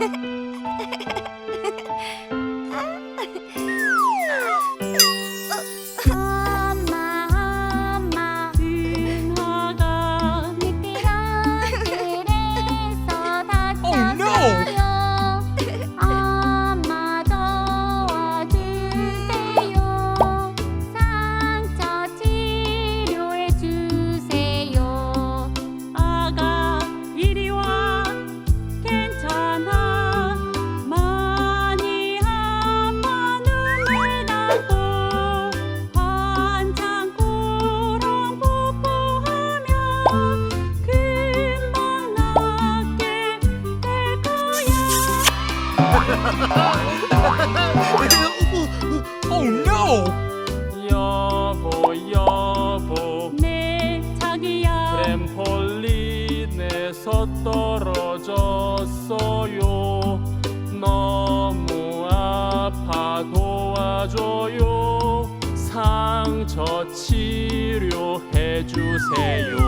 あっ。Oh no! 에서 떨어졌어요. 너무 아파 도와줘요. 상처 치료해 주세요.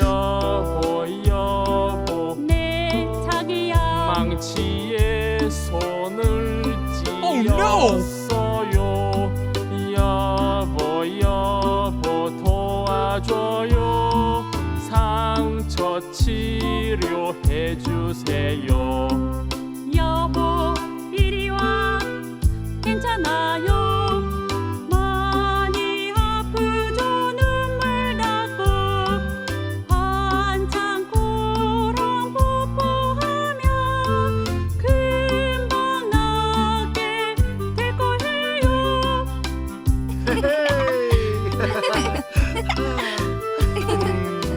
여보 여보 네 자기야 망치에 손을 찧었어요. 여보 여보 도와줘요 상처 치료해 주세요